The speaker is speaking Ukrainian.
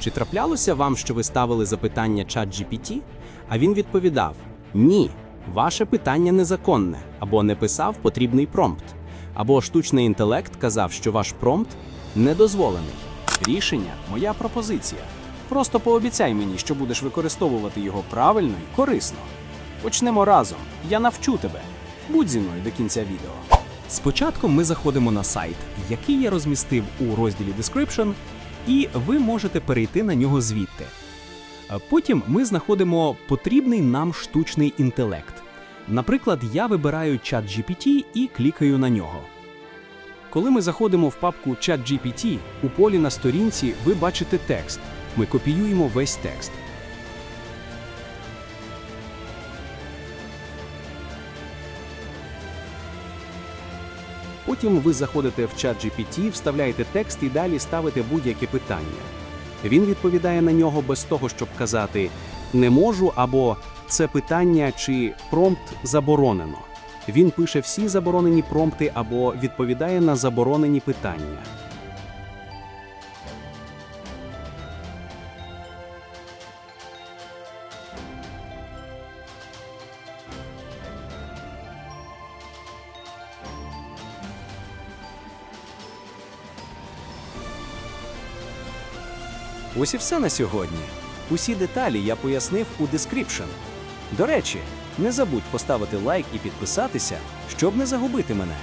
Чи траплялося вам, що ви ставили запитання ChatGPT, а він відповідав: Ні, ваше питання незаконне, або не писав потрібний промпт, або штучний інтелект казав, що ваш промпт недозволений. Рішення моя пропозиція. Просто пообіцяй мені, що будеш використовувати його правильно і корисно. Почнемо разом. Я навчу тебе. Будь зі мною до кінця відео. Спочатку ми заходимо на сайт, який я розмістив у розділі Description, і ви можете перейти на нього звідти. Потім ми знаходимо потрібний нам штучний інтелект. Наприклад, я вибираю ChatGPT і клікаю на нього. Коли ми заходимо в папку ChatGPT, у полі на сторінці ви бачите текст. Ми копіюємо весь текст. Потім ви заходите в чат GPT, вставляєте текст і далі ставите будь-яке питання. Він відповідає на нього без того, щоб казати не можу або це питання чи промпт заборонено. Він пише всі заборонені промпти або відповідає на заборонені питання. Ось і все на сьогодні. Усі деталі я пояснив у дескріпшн. До речі, не забудь поставити лайк і підписатися, щоб не загубити мене.